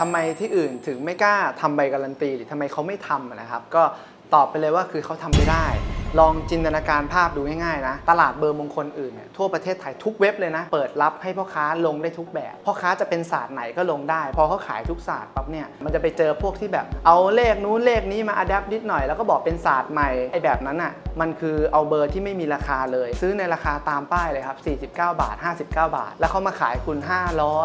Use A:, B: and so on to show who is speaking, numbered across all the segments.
A: ทำไมที่อื่นถึงไม่กล้าทำใบการันตีหรือทำไมเขาไม่ทำนะครับ ก็ตอบไปเลยว่าคือเขาทำไม่ได้ ลองจินตนาการภาพดูง่ายๆนะ ตลาดเบอร์มงคลอื่นเนี่ยทั่วประเทศไทยทุกเว็บเลยนะ เปิดรับให้พ่อค้าลงได้ทุกแบบ พ่อค้าจะเป็นศาสตร์ไหนก็ลงได้ พอเขาขายทุกศาสตร์ปั๊บเนี่ย มันจะไปเจอพวกที่แบบเอาเลขนู้นเลขนี้มาอัดแอปนิดหน่อย แล้วก็บอกเป็นศาสตร์ใหม่ ไอ้แบบนั้นอะ มันคือเอาเบอร์ที่ไม่มีราคาเลย ซื้อในราคาตามป้ายเลยครับ49 บาท 59 บาท แล้วเขามาขายคุณ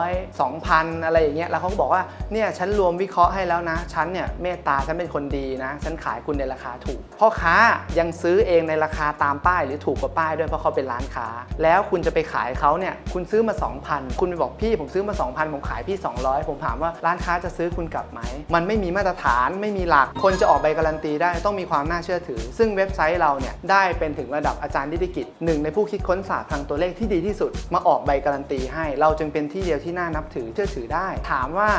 A: 500 2,000 อะไรอย่างเงี้ย แล้วเขาก็บอกว่า เนี่ยฉันรวมวิเคราะห์ให้แล้วนะ ฉันเนี่ยเมตตาฉันเป็นคนดีนะ ฉันขายคุณในราคาถูก พ่อค้ายังซื้อ้อเองในราคาตามป้ายหรือถูกกว่าป้ายด้วยเพราะเขาเป็นร้านค้า แล้วคุณจะไปขายเขาเนี่ยคุณซื้อมา 2,000 คุณไปบอกพี่ผมซื้อมา 2,000 ผมขายพี่ 200 ผมถามว่าร้านค้าจะซื้อคุณกลับไหม มันไม่มีมาตรฐานไม่มีหลัก คนจะออกใบการันตีได้ต้องมีความน่าเชื่อถือ ซึ่งเว็บไซต์เราเนี่ยได้เป็นถึงระดับอาจารย์นิติกิจหนึ่งในผู้คิดค้นศาสตร์ทางตัวเลขที่ดีที่สุด มาออกใบการันตีให้ เราจึงเป็นที่เดียวที่น่านับถือเชื่อถือได้ ถามว่า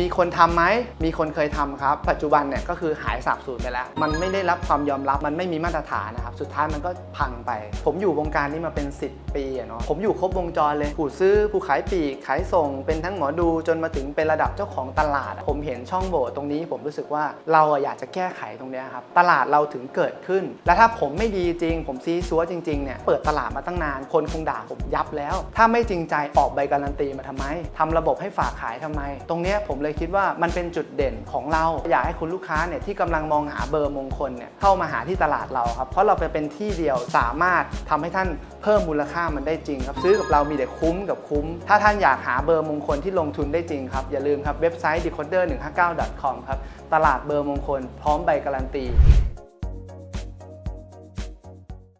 A: มีคนทำไหม มีคนเคยทำครับ ปัจจุบันเนี่ยก็คือหายสาบสูญไปแล้ว มันไม่ได้รับความยอมรับ มันไม่มีมาตรฐานนะครับ สุดท้ายมันก็พังไป ผมอยู่วงการนี้มาเป็น 10 ปีอะเนาะ ผมอยู่ครบวงจรเลย ผู้ซื้อ ผู้ขายปลีก ขายส่ง เป็นทั้งหมอดู จนมาถึงเป็นระดับเจ้าของตลาด ผมเห็นช่องโหว่ตรงนี้ ผมรู้สึกว่าเราอยากจะแก้ไขตรงนี้ครับ ตลาดเราถึงเกิดขึ้น และถ้าผมไม่ดีจริง ผมซีซัวจริงๆ เนี่ย เปิดตลาดมาตั้งนาน คนคงด่าผมยับแล้ว ถ้าไม่จริงใจออกใบการันตีมาทำไมทำระบบให้ฝากขายทำไม ตรงเนี้ยผมเลยคิดว่ามันเป็นจุดเด่นของเรา อยากให้คุณลูกค้าเนี่ยที่กำลังมองหาเบอร์มงคลเนี่ยเข้ามาหาที่ตลาดเราครับ เพราะเราไปเป็นที่เดียวสามารถทำให้ท่านเพิ่มมูลค่ามันได้จริงครับ ซื้อกับเรามีแต่คุ้มกับคุ้ม ถ้าท่านอยากหาเบอร์มงคลที่ลงทุนได้จริงครับ อย่าลืมครับเว็บไซต์ decoder159.com ครับตลาดเบอร์มงคล พร้อมใบการันตี